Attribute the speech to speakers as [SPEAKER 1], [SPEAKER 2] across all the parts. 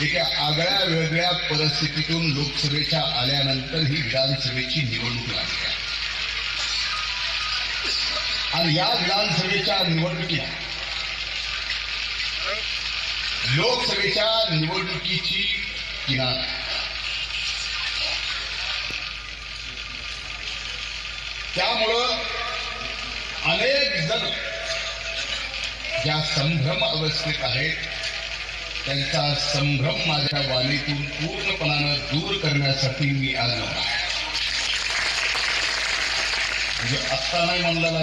[SPEAKER 1] एका आगळ्या वेगळ्या परिस्थितीतून लोकसभेच्या आल्यानंतर ही विधानसभेची निवडणूक लागते आणि या विधानसभेच्या निवडणुकीला लोकसभेच्या निवडणुकीची किनार. त्यामुळं अनेक जण ज्या संभ्रम अवस्थेत आहेत त्यांचा संभ्रम माझ्या वाणीतून पूर्णपणानं दूर करण्यासाठी मी आज आलो म्हणजे आत्ता नाही म्हणलेला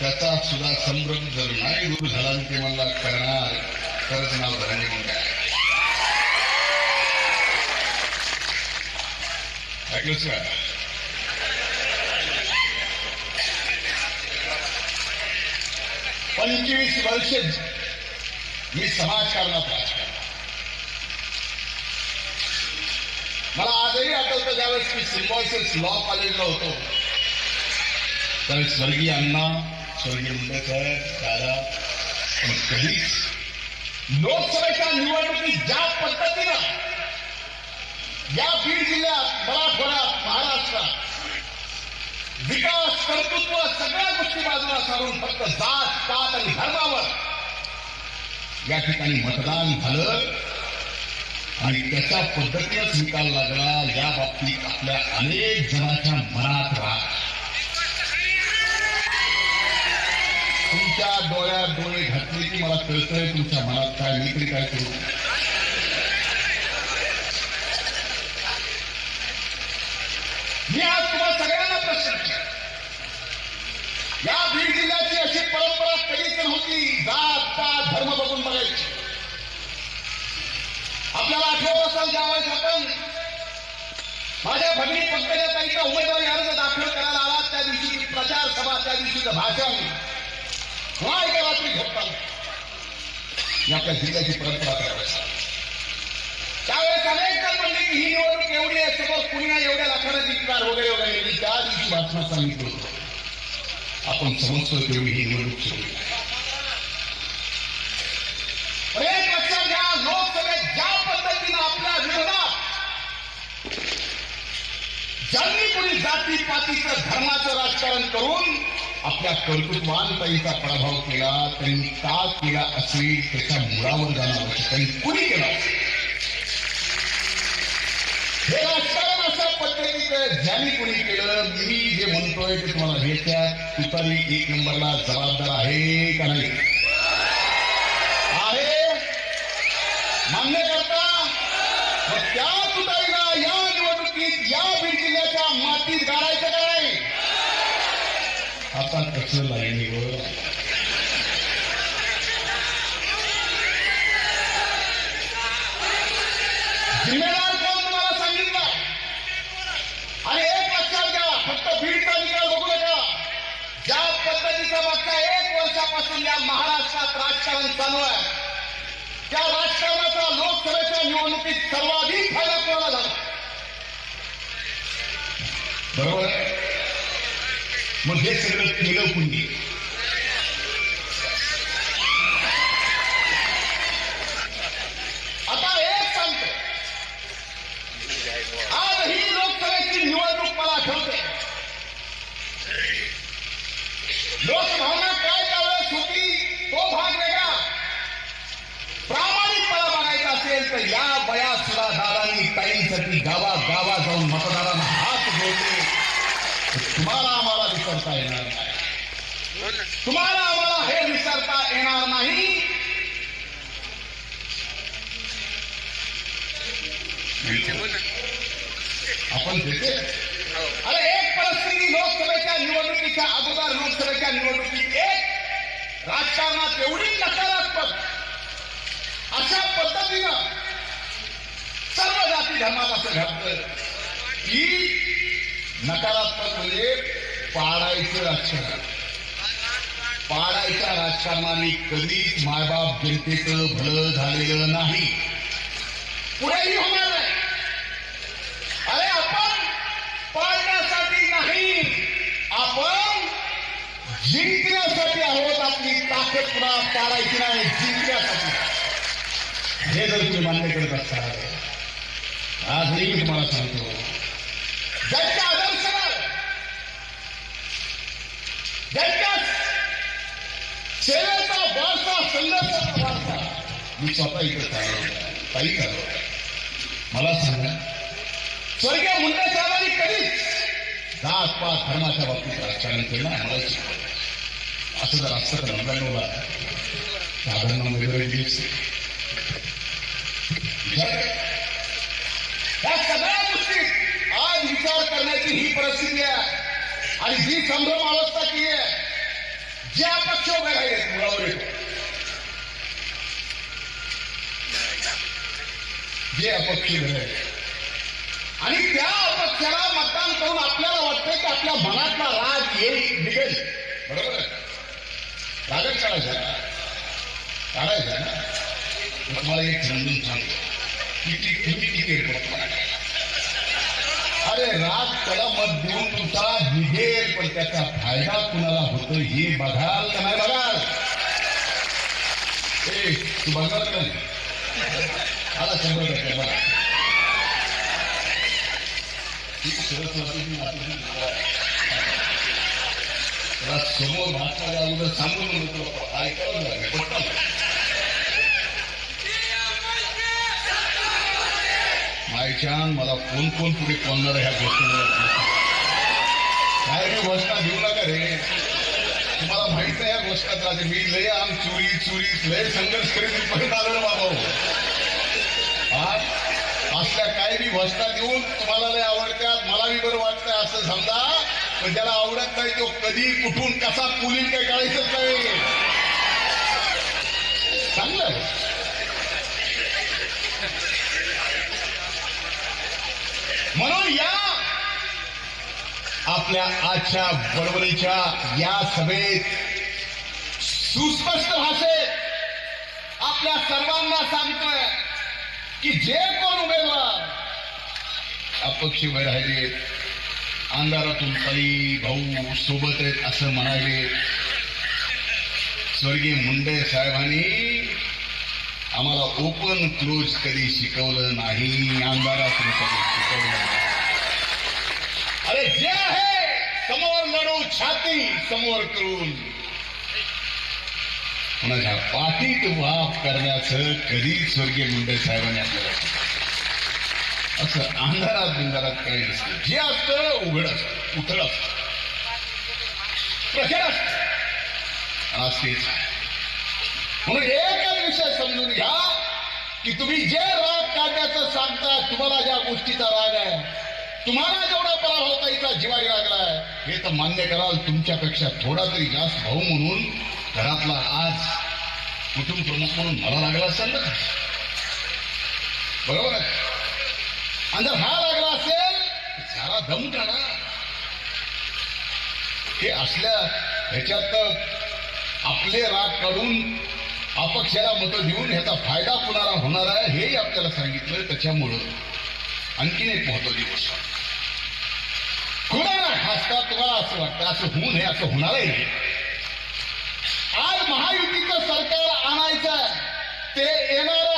[SPEAKER 1] त्याचा सुद्धा संभ्रम जर नाही दूर झाला आणि ते म्हणला करणार. तरच नाव धरणे म्हणतात ऐकलंच का पंचवीस वर्ष मी समाजकारणात राजकारण मला आजही आठवतं ज्यावेळेस मी सिम्बॉयसिस लॉ कॉलेजला होतो. त्यावेळेस स्वर्गीय अण्णा स्वर्गीय मुंडेकर दादा पण कधीच लोकसभेच्या निवडणुकीत ज्या पद्धतीनं या बीड जिल्ह्यात मराठवाड्यात महाराष्ट्रात विकास कर्तृत्व सगळ्या गोष्टी बाजूला सारून फक्त जात पात आणि धर्मावर या ठिकाणी मतदान झालं. आणि त्याच्या पद्धतीनंच निकाल लागला. या बाबतीत आपल्या अनेक जणांच्या मनात राहा तुमच्या डोळ्यात डोळे घातले की मला कळतंय तुमच्या मनात काय मी तरी काय करू? मी आज तुम्हाला सगळ्यांना प्रश्न या बीड जिल्ह्याची अशी परंपरा पलीकडे होती. जात पात धर्म बघून बघायची. आपल्याला आठवत असाल त्यावेळेस आपण माझ्या भगिनी पंकजा ताईचा उमेदवारी अर्ज दाखल करायला आला त्या दिवशी प्रचार सभा त्या दिवशीचं भाषण. हा एका रात्री झोपता आपल्या जिल्ह्याची परंपरा त्यावेळेस त्यावेळेस अनेकदा जण म्हणले की ही निवडणूक एवढी आहे समोर कुणी एवढ्या लाखांना जिंकणार वगैरे वगैरे. त्या दिवशी भाषणात सांगितलं आपण समजतो तेवढी ही निवडणूक सुरू एक लक्षात घ्या लोकसभेत ज्या पद्धतीनं आपल्या विरोधात ज्यांनी कोणी जाती पातीचं धर्माचं राजकारण करून आपल्या कर्तृत्वानताईचा पराभव केला त्यांनी का केला असेल त्याच्या मुळावर जाणार आवश्यक आणि कुणी केला? असेल हे राजकारण पद्धतीचं ज्यांनी कोणी केलं मी जे म्हणतोय ते तुम्हाला याच्यात तुतारी एक नंबरला जबाबदार आहे का नाही? आहे. मान्य करता. मग त्या तुतारीला या निवडणुकीत या बीड जिल्ह्याच्या मातीत गाडायचं का नाही? आता कसं लागेल जिम्मेदार कोण तुम्हाला सांगितलं आणि एक लक्षात घ्या फक्त बीडचा निकाल बघू नका ज्या पद्धतीचं मागच्या एक वर्षापासून या महाराष्ट्रात राजकारण चालू आहे. त्या राजकारणाचा लोकसभेच्या निवडणुकीत सर्वाधिक फायदा कोणाला झाला? बरोबर आहे. मग हे सगळं केलं कुणी? दादांनी गावा गावा जाऊन मतदारांना हात जोडले तुम्हाला आम्हाला विसरता येणार नाही. तुम्हाला आम्हाला हे विसरता येणार नाही. आपण देते. अरे एक परिस्थिती लोकसभेच्या निवडणुकीच्या अगोदर लोकसभेच्या निवडणुकीत एक राजकारणात एवढी नकारात्मक अशा पद्धतीनं सर्व जाती धर्मात असं घडतं की नकारात्मक म्हणजे पाडायचं राजकारण. पाडायच्या राजकारणाने कधीच मायबाप जनतेचं भलं झालेलं नाही. पुढेही होणार नाही. अरे आपण पाडण्यासाठी नाही. आपण जिंकण्यासाठी आहोत आपली ताकद पुन्हा पाडायची नाही जिंकण्यासाठी. हे जर तुम्ही मान्य करत असाल आजही मी तुम्हाला सांगतो. ज्यांच्या आदर्शाला ज्यांच्या सेवेचा वारसा संघर्षाचा वारसा मी स्वतः इकडे चालवला काही चालवला मला सांगा स्वर्गीय मुंडे साहेबांनी कधीच जात पात धर्माच्या बाबतीत राजकारण केलं आम्हाला शिकवलं असं जर असतं तर नव्याण्णवला साधारण वगैरे दिवस विचार या सगळ्या गोष्टी आज विचार करण्याची ही परिस्थिती आहे. आणि ही संभ्रम अवस्था की आहे. जे अपक्ष उभे राहिले मुळावर जे अपक्ष उभे आणि त्या अपक्षाला मतदान करून आपल्याला वाटतं की आपल्या मनातला राग येईल निघेल. बरोबर आहे? रागच काढायचा. काढायचा ना? मला एक समजून सांगतो. किती किती तिकीट अरे राग त्याला मत देऊन तुमचा निघेल पण त्याचा फायदा कुणाला होतो हे बघाल का नाही बघाल? ए तू बघणार का नाही? आला शंभर टक्के बघा. समोर भाषा अगोदर सांगून होतो ऐकावं लागेल. छान मला कोण कोण पुढे कोणणार ह्या गोष्टी काय रे घोषणा देऊ नका रे. तुम्हाला माहीत आहे या घोषणात राहते मी लय आम चोरी चोरी लय संघर्ष करीत परत आलो ना बाबा. आज असल्या काही बी घोषणा देऊन तुम्हाला लय आवडत्यात मला बी बरं वाटतंय असं समजा. पण ज्याला आवडत नाही तो कधी कुठून कसा पुलील काय कळायचंच नाही. चांगलं म्हणून या आपल्या आजच्या बडबडीच्या या सभेत सुस्पष्ट भाषेत आपल्या सर्वांना सांगतोय की जे कोण उमेदवार अपक्ष उभे राहिले अंधारातून ताई भाऊ सोबत आहेत असं म्हणाले स्वर्गीय मुंडे साहेबांनी आम्हाला ओपन क्लोज कधी शिकवलं नाही अंधारात कधी शिकवलं नाही. अरे जे आहे समोर लढू छाती समोर करून. कुणाच्या पाठीत वाफ करण्याचं कधी स्वर्गीय मुंडे साहेबांनी आपल्याला असं अंधारात बिंधारात काही नसतं. जे असतं उघड असतं उथळ असतं. प्रखर असत. आज तेच म्हणून एक विषय समजून घ्या की तुम्ही जे राग काढण्याचं सांगता तुम्हाला ज्या गोष्टीचा राग आहे तुम्हाला जेवढा पराभवताईचा जिवारी लागलाय हे तर मान्य कराल तुमच्यापेक्षा थोडा तरी जास्त भाऊ म्हणून घरातला आज कुटुंब प्रमुख म्हणून मला लागला असेल ना. बरोबर आहे? आणि जर हा लागला असेल तर सारा दम काढा हे असल्या ह्याच्यात आपले राग काढून अपक्षाला मतं देऊन ह्याचा फायदा कुणाला होणार आहे हेही आपल्याला सांगितलं त्याच्यामुळं आणखीन एक महत्वाची गोष्ट. कुणाला खासता तुम्हाला असं वाटतं? असं होऊ नये असं होणारही नाही. आज महायुतीचं सरकार आणायचं ते येणार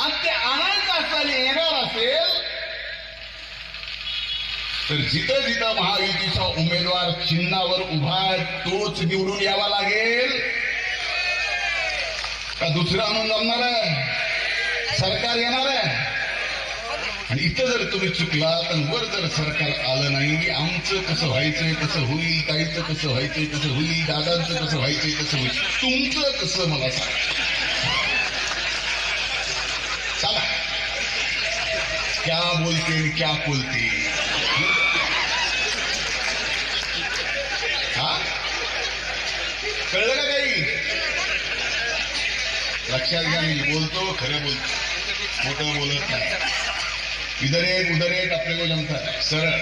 [SPEAKER 1] आणि ते आणायचं असताना येणार असेल तर जिथं जिथं महायुतीचा उमेदवार चिन्हावर उभा आहे तोच निवडून यावा लागेल. का दुसरं आणून जमणार आहे? सरकार येणार आहे? आणि इथं जर तुम्ही चुकला तर वर जर सरकार आलं नाही आमचं कसं व्हायचंय कसं होईल काहीचं कसं व्हायचंय कसं होईल दादांचं कसं व्हायचंय कसं होईल तुमचं कसं मला सांगा? क्या बोलते क्या बोलते? हा? कळलं का? लक्षात घ्या मी बोलतो खरं बोलतो खोटं बोलत नाही. इधर एक उधर एक आपले को जमता सरळ.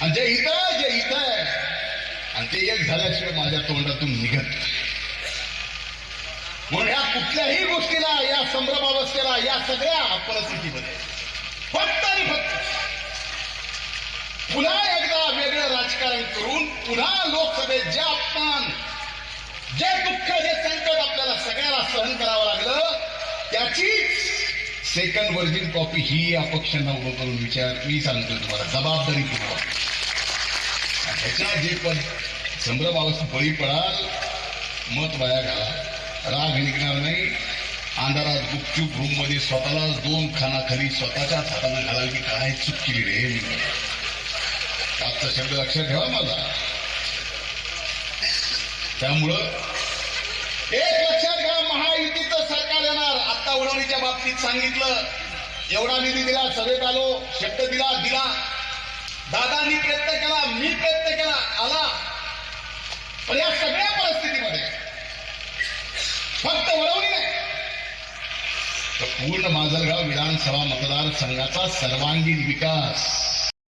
[SPEAKER 1] आणि जे इथं आहे, जे इथं आहे आणि ते एक झाल्याशिवाय माझ्या तोंडातून निघत म्हणून या कुठल्याही गोष्टीला या संभ्रमावस्थेला या सगळ्या परिस्थितीमध्ये फक्त आणि फक्त पुन्हा एकदा वेगळं राजकारण करून पुन्हा लोकसभेत जे अपमान जे दुःख जे संकट सगळ्याला सहन करावं लागलं. त्याची सेकंड व्हर्जिन कॉपी ही अपक्षांना उभं करून विचार मी सांगतो तुम्हाला जबाबदारी पूर्वक ह्याच्या जे पण संभ्रम अवस्था बळी पडाल मत वाया घाला. राग निघणार नाही. अंधारात गुपचूप रूममध्ये स्वतःला दोन खानाखाली स्वतःच्याच हाताने घालावी की काय चूक केली रे आजचा शब्द लक्षात ठेवा माझा त्यामुळं येणार बाबतीत सांगितलं. एवढा निधी दिला सभेत आलो शब्द दिला दिला. दादांनी प्रयत्न केला मी प्रयत्न केला आला. पण या सगळ्या परिस्थितीमध्ये फक्त वळवणी नाही. पूर्ण माजलगाव विधानसभा मतदारसंघाचा सर्वांगीण विकास